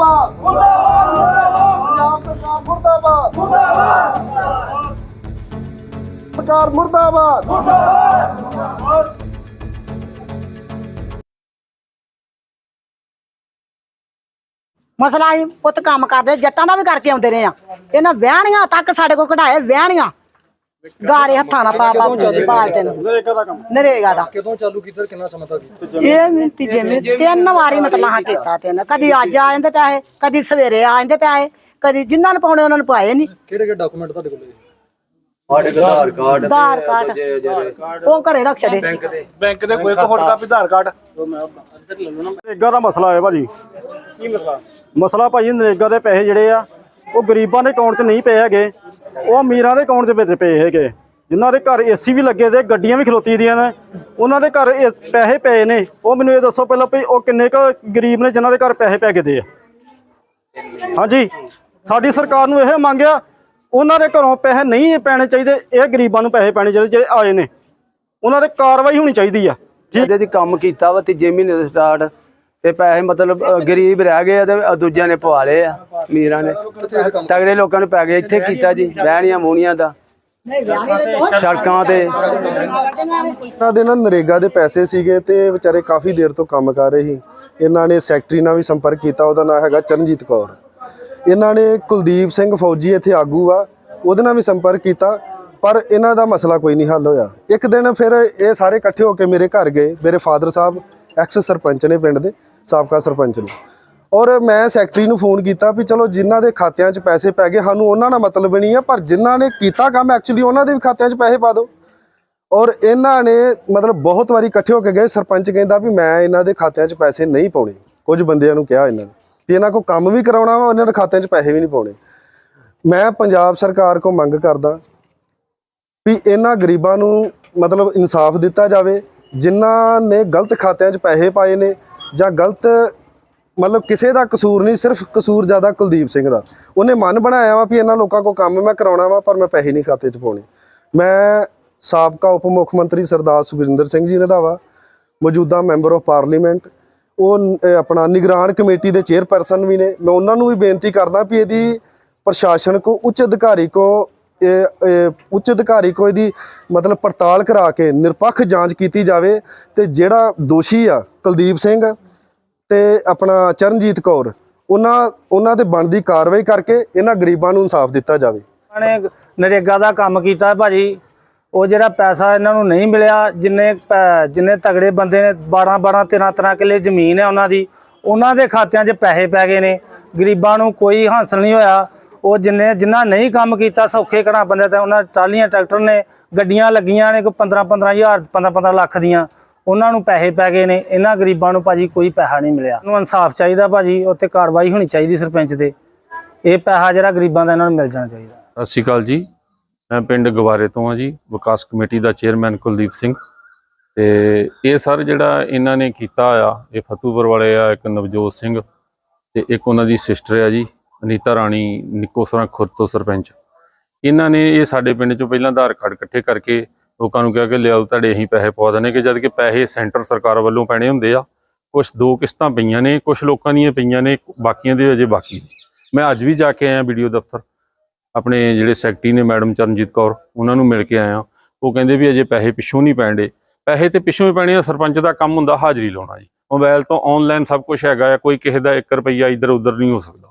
ਮੁਰਦਾਬਾਦ। ਮੁਰਦਾਬਾਦ ਮੁਰਦਾਬਾਦ। ਪੰਜਾਬ ਸਰਕਾਰ ਮੁਰਦਾਬਾਦ। ਮੁਰਦਾਬਾਦ। ਸਰਕਾਰ ਮੁਰਦਾਬਾਦ। ਮਸਲਾ ਹੀ ਪੁੱਤ ਕੰਮ ਕਰਦੇ ਜੱਟਾਂ ਦਾ ਵੀ ਕਰਕੇ ਆਉਂਦੇ ਰਹੇ ਆ। ਇਹਨਾਂ ਵਿਆਹਣੀਆਂ ਤੱਕ ਸਾਡੇ ਕੋਲ ਕਢਾਏ ਵਿਆਹਣੀਆਂ। ਗਾਰੇ ਹੱਥਾਂ ਨਾਲ ਪਾ ਪਾ ਪਾਲਤੇ ਨੂੰ ਨਰੇਗਾ ਦਾ ਕਦੋਂ ਚਾਲੂ ਕੀਤਾ ਕਿੰਨਾ ਸਮਾਂ ਤੱਕ? ਇਹ ਵੀ ਤੀਜੇ ਮਹੀਨੇ ਤਿੰਨ ਵਾਰੀ ਮਤਲਬ ਹਾਂ ਕੀਤਾ ਤਿੰਨ ਕਦੀ ਅੱਜ ਆ ਜਾਂਦੇ ਪੈਸੇ ਕਦੀ ਸਵੇਰੇ ਆ ਜਾਂਦੇ ਪੈਸੇ ਕਦੀ ਜਿੰਨਾਂ ਨੂੰ ਪਾਉਣੇ ਉਹਨਾਂ ਨੂੰ ਪਾਏ ਨਹੀਂ ਕਿਹੜੇ ਕਿਹੜੇ ਡਾਕੂਮੈਂਟ ਤੁਹਾਡੇ ਕੋਲ ਆਧਾਰ ਕਾਰਡ ਆਧਾਰ ਕਾਰਡ। ਉਹ ਘਰੇ ਰੱਖ ਛੱਡੇ। ਬੈਂਕ ਦੇ। ਕੋਈ photo copy Aadhaar card. NREGA ਦਾ ਮਸਲਾ ਹੈ ਭਾਜੀ। ਕੀ ਮਸਲਾ? ਮਸਲਾ ਭਾਜੀ ਨਰੇਗਾ ਦੇ ਪੈਸੇ ਜਿਹੜੇ ਆ ਉਹ ਗਰੀਬਾਂ ਦੇ ਅਕਾਊਂਟ 'ਚ ਨਹੀਂ ਪਏ ਹੈਗੇ, ਉਹ ਅਮੀਰਾਂ ਦੇ ਅਕਾਊਂਟ 'ਚ ਵਿੱਚ ਪਏ ਹੈਗੇ। ਜਿਨ੍ਹਾਂ ਦੇ ਘਰ ਏਸੀ ਵੀ ਲੱਗੇ ਤੇ ਗੱਡੀਆਂ ਵੀ ਖਲੋਤੀ ਦੀਆਂ ਨੇ, ਉਹਨਾਂ ਦੇ ਘਰ ਇਹ ਪੈਸੇ ਪਏ ਨੇ। ਉਹ ਮੈਨੂੰ ਇਹ ਦੱਸੋ ਪਹਿਲਾਂ ਵੀ ਉਹ ਕਿੰਨੇ ਕੁ ਗਰੀਬ ਨੇ ਜਿਨ੍ਹਾਂ ਦੇ ਘਰ ਪੈਸੇ ਪੈ ਗਏ ਦੇ ਆ। ਹਾਂਜੀ, ਸਾਡੀ ਸਰਕਾਰ ਨੂੰ ਇਹ ਮੰਗਿਆ ਉਹਨਾਂ ਦੇ ਘਰੋਂ ਪੈਸੇ ਨਹੀਂ ਪੈਣੇ ਚਾਹੀਦੇ, ਇਹ ਗਰੀਬਾਂ ਨੂੰ ਪੈਸੇ ਪੈਣੇ ਚਾਹੀਦੇ ਜਿਹੜੇ ਆਏ ਨੇ। ਉਹਨਾਂ ਤੇ ਕਾਰਵਾਈ ਹੋਣੀ ਚਾਹੀਦੀ ਆ। ਜਿਹਦੇ ਦੀ ਕੰਮ ਕੀਤਾ ਵਾ, ਤੀਜੇ ਮਹੀਨੇ ਤੋਂ ਸਟਾਰਟ ਤੇ ਪੈਸੇ ਮਤਲਬ ਗਰੀਬ ਰਹਿ ਗਏ ਆ ਤੇ ਦੂਜਿਆਂ ਨੇ ਪਵਾ ਲਏ ਆ। ਮੀਰਾਂ ਨੇ। ਤਗੜੇ ਲੋਕਾਂ ਨੂੰ ਪੈ ਗਏ, ਇੱਥੇ ਕੀਤਾ ਜੀ ਰਹਿਣੀਆਂ ਮੂਣੀਆਂ ਦਾ। ਸੜਕਾਂ ਤੇ। ਇਹਨਾਂ ਦੇ ਨਾ ਨਰੇਗਾ ਦੇ ਪੈਸੇ ਸੀਗੇ ਤੇ ਵਿਚਾਰੇ ਕਾਫੀ ਦੇਰ ਤੋਂ ਕੰਮ ਕਰ ਰਹੇ ਸੀ। ਇਹਨਾਂ ਨੇ ਸੈਕਟਰੀ ਨਾਲ ਵੀ ਸੰਪਰਕ ਕੀਤਾ, ਉਹਦਾ ਨਾਮ ਹੈਗਾ ਚਰਨਜੀਤ ਕੌਰ। ਇਹਨਾਂ ਨੇ ਕੁਲਦੀਪ ਸਿੰਘ ਫੌਜੀ ਇੱਥੇ ਆਗੂ ਆ, ਉਹਦੇ ਨਾਲ ਵੀ ਸੰਪਰਕ ਕੀਤਾ, ਪਰ ਇਹਨਾਂ ਦਾ ਮਸਲਾ ਕੋਈ ਨਹੀਂ ਹੱਲ ਹੋਇਆ। ਇੱਕ ਦਿਨ ਫਿਰ ਇਹ ਸਾਰੇ ਇਕੱਠੇ ਹੋ ਕੇ ਮੇਰੇ ਘਰ ਗਏ, ਮੇਰੇ ਫਾਦਰ ਸਾਹਿਬ, ਐਕਸ ਸਰਪੰਚ ਨੇ ਪਿੰਡ ਦੇ, ਸਾਬਕਾ ਸਰਪੰਚ ਨੇ। ਔਰ ਮੈਂ ਸੈਕਟਰੀ ਨੂੰ ਫੋਨ ਕੀਤਾ ਵੀ ਚਲੋ ਜਿਨ੍ਹਾਂ ਦੇ ਖਾਤਿਆਂ 'ਚ ਪੈਸੇ ਪੈ ਗਏ, ਸਾਨੂੰ ਉਹਨਾਂ ਨਾਲ ਮਤਲਬ ਨਹੀਂ ਆ, ਪਰ ਜਿਨ੍ਹਾਂ ਨੇ ਕੀਤਾ ਕੰਮ ਐਕਚੁਅਲੀ ਉਹਨਾਂ ਦੇ ਵੀ ਖਾਤਿਆਂ 'ਚ ਪੈਸੇ ਪਾ ਦਿਓ। ਔਰ ਇਹਨਾਂ ਨੇ ਮਤਲਬ ਬਹੁਤ ਵਾਰੀ ਇਕੱਠੇ ਹੋ ਕੇ ਗਏ, ਸਰਪੰਚ ਕਹਿੰਦਾ ਵੀ ਮੈਂ ਇਹਨਾਂ ਦੇ ਖਾਤਿਆਂ 'ਚ ਪੈਸੇ ਨਹੀਂ ਪਾਉਣੇ। ਕੁਝ ਬੰਦਿਆਂ ਨੂੰ ਕਿਹਾ ਇਹਨਾਂ ਨੇ ਵੀ ਇਹਨਾਂ ਕੋ ਕੰਮ ਵੀ ਕਰਾਉਣਾ ਵਾ, ਉਹਨਾਂ ਦੇ ਖਾਤਿਆਂ 'ਚ ਪੈਸੇ ਵੀ ਨਹੀਂ ਪਾਉਣੇ। ਮੈਂ ਪੰਜਾਬ ਸਰਕਾਰ ਕੋ ਮੰਗ ਕਰਦਾ ਵੀ ਇਹਨਾਂ ਗਰੀਬਾਂ ਨੂੰ ਮਤਲਬ ਇਨਸਾਫ ਦਿੱਤਾ ਜਾਵੇ, ਜਿਨ੍ਹਾਂ ਨੇ ਗਲਤ ਖਾਤਿਆਂ 'ਚ ਪੈਸੇ ਪਾਏ ਨੇ ਜਾਂ ਗਲਤ ਮਤਲਬ ਕਿਸੇ ਦਾ ਕਸੂਰ ਨਹੀਂ, ਸਿਰਫ ਕਸੂਰ ਜ਼ਿਆਦਾ ਕੁਲਦੀਪ ਸਿੰਘ ਦਾ। ਉਹਨੇ ਮਨ ਬਣਾਇਆ ਵਾ ਵੀ ਇਹਨਾਂ ਲੋਕਾਂ ਕੋ ਕੰਮ ਮੈਂ ਕਰਾਉਣਾ ਵਾ, ਪਰ ਮੈਂ ਪੈਸੇ ਨਹੀਂ ਖਾਤੇ 'ਚ ਪਾਉਣੇ। ਮੈਂ ਸਾਬਕਾ ਉਪ ਮੁੱਖ ਮੰਤਰੀ ਸਰਦਾਰ ਸੁਖਜਿੰਦਰ ਸਿੰਘ ਜੀ ਰੰਧਾਵਾ ਮੌਜੂਦਾ ਮੈਂਬਰ ਆਫ ਪਾਰਲੀਮੈਂਟ। ਉਹ ਆਪਣਾ ਨਿਗਰਾਨ ਕਮੇਟੀ ਦੇ ਚੇਅਰਪਰਸਨ ਵੀ ਨੇ। ਮੈਂ ਉਹਨਾਂ ਨੂੰ ਵੀ ਬੇਨਤੀ ਕਰਦਾ ਵੀ ਇਹਦੀ ਪ੍ਰਸ਼ਾਸਨ ਕੋ ਉੱਚ ਅਧਿਕਾਰੀ ਕੋ ਉੱਚ ਅਧਿਕਾਰੀ ਕੋ ਇਹਦੀ ਮਤਲਬ ਪੜਤਾਲ ਕਰਾ ਕੇ ਨਿਰਪੱਖ ਜਾਂਚ ਕੀਤੀ ਜਾਵੇ ਤੇ ਜਿਹੜਾ ਦੋਸ਼ੀ ਆ, ਕੁਲਦੀਪ ਸਿੰਘ ਤੇ ਆਪਣਾ ਚਰਨਜੀਤ ਕੌਰ, ਉਹਨਾਂ ਉਹਨਾਂ ਤੇ ਬਣਦੀ ਕਾਰਵਾਈ ਕਰਕੇ ਇਹਨਾਂ ਗਰੀਬਾਂ ਨੂੰ ਇਨਸਾਫ ਦਿੱਤਾ ਜਾਵੇ। ਨੇ ਨਰੇਗਾ ਦਾ ਕੰਮ ਕੀਤਾ ਭਾਜੀ। ਉਹ ਜਿਹੜਾ ਪੈਸਾ ਇਹਨਾਂ ਨੂੰ ਨਹੀਂ ਮਿਲਿਆ, ਜਿੰਨੇ ਜਿੰਨੇ ਤਗੜੇ ਬੰਦੇ ਨੇ 12 12 13 13 ਕਿੱਲੇ ਜ਼ਮੀਨ ਹੈ ਉਹਨਾਂ ਦੀ, ਉਹਨਾਂ ਦੇ ਖਾਤਿਆਂ 'ਚ ਪੈਸੇ ਪੈ ਗਏ ਨੇ। ਗਰੀਬਾਂ ਨੂੰ ਕੋਈ ਹਾਸਲ ਨਹੀਂ ਹੋਇਆ। ਉਹ ਜਿੰਨੇ, ਜਿੰਨਾ ਨਹੀਂ ਕੰਮ ਕੀਤਾ ਸੌਖੇ ਘਣਾ ਬੰਦੇ ਤੇ, ਉਹਨਾਂ ਟਰਾਲੀਆਂ, ਟਰੈਕਟਰ ਨੇ, ਗੱਡੀਆਂ ਲੱਗੀਆਂ ਨੇ, ਕੋਈ 15 15 ਹਜ਼ਾਰ 15 15 ਲੱਖ ਦੀਆਂ। ਉਹਨਾਂ ਨੂੰ ਪੈਸੇ ਪੈ ਗਏ ਨੇ, ਇਹਨਾਂ ਗਰੀਬਾਂ ਨੂੰ ਭਾਜੀ ਕੋਈ ਪੈਸਾ ਨਹੀਂ ਮਿਲਿਆ। ਨੂੰ ਇਨਸਾਫ ਚਾਹੀਦਾ ਭਾਜੀ ਉੱਤੇ ਕਾਰਵਾਈ ਹੋਣੀ ਚਾਹੀਦੀ ਸਰਪੰਚ ਤੇ ਇਹ ਪੈਸਾ ਜਿਹੜਾ ਗਰੀਬਾਂ ਦਾ ਇਹਨਾਂ ਨੂੰ ਮਿਲ ਜਾਣਾ ਚਾਹੀਦਾ। ਸਤਿ ਸ਼੍ਰੀ ਅਕਾਲ ਜੀ। ਮੈਂ ਪਿੰਡ ਗਵਾਰੇ ਤੋਂ ਹਾਂ ਜੀ, ਵਿਕਾਸ ਕਮੇਟੀ ਦਾ ਚੇਅਰਮੈਨ ਕੁਲਦੀਪ ਸਿੰਘ। ਤੇ ਇਹ ਸਰ ਜਿਹੜਾ ਇਹਨਾਂ ਨੇ ਕੀਤਾ ਆ, ਇਹ ਫਤੂਪੁਰ ਵਾਲੇ ਆ, ਇੱਕ ਨਵਜੋਤ ਸਿੰਘ ਤੇ ਇੱਕ ਉਹਨਾਂ ਦੀ ਸਿਸਟਰ ਆ ਜੀ, ਅਨੀਤਾ ਰਾਣੀ ਨਿੱਕੋਸਰਾ ਖੁਰਦ ਤੋਂ ਸਰਪੰਚ। ਇਹਨਾਂ ਨੇ ਇਹ ਸਾਡੇ ਪਿੰਡ ਚੋਂ ਪਹਿਲਾਂ ਆਧਾਰ ਕਾਰਡ ਇਕੱਠੇ ਕਰਕੇ ਲੋਕਾਂ ਨੂੰ ਕਿਹਾ ਕਿ ਲਿਆਓ, ਤੁਹਾਡੇ ਅਸੀਂ ਪੈਸੇ ਪਵਾ ਦਨੇ ਕਿ ਜਦ ਕਿ ਪੈਸੇ ਸੈਂਟਰ ਸਰਕਾਰ ਵੱਲੋਂ ਪੈਣੇ ਹੁੰਦੇ ਆ। ਕੁਝ ਦੋ ਕਿਸ਼ਤਾਂ ਪਈਆਂ ਨੇ ਕੁਝ ਲੋਕਾਂ ਦੀਆਂ ਪਈਆਂ ਨੇ, ਬਾਕੀਆਂ ਦੇ ਅਜੇ ਬਾਕੀ ਨੇ। ਮੈਂ ਅੱਜ ਵੀ ਜਾ ਕੇ ਆਇਆ ਵੀਡੀਓ ਦਫ਼ਤਰ। ਆਪਣੇ ਜਿਹੜੇ ਸੈਕਟਰੀ ਨੇ ਮੈਡਮ ਚਰਨਜੀਤ ਕੌਰ, ਉਹਨਾਂ ਨੂੰ ਮਿਲ ਕੇ ਆਇਆ। ਉਹ ਕਹਿੰਦੇ ਵੀ ਅਜੇ ਪੈਸੇ ਪਿੱਛੋਂ ਨਹੀਂ ਪੈਣਦੇ ਪੈਸੇ ਤੇ ਪਿੱਛੋਂ ਹੀ ਪੈਣੇ ਆ, ਸਰਪੰਚ ਦਾ ਕੰਮ ਹੁੰਦਾ ਹਾਜ਼ਰੀ ਲਾਉਣਾ ਜੀ। ਮੋਬਾਈਲ ਤੋਂ ਆਨਲਾਈਨ ਸਭ ਕੁਝ ਹੈਗਾ ਆ, ਕੋਈ ਕਿਸੇ ਦਾ 1 ਰੁਪਈਆ ਇੱਧਰ ਉੱਧਰ ਨਹੀਂ ਹੋ ਸਕਦਾ।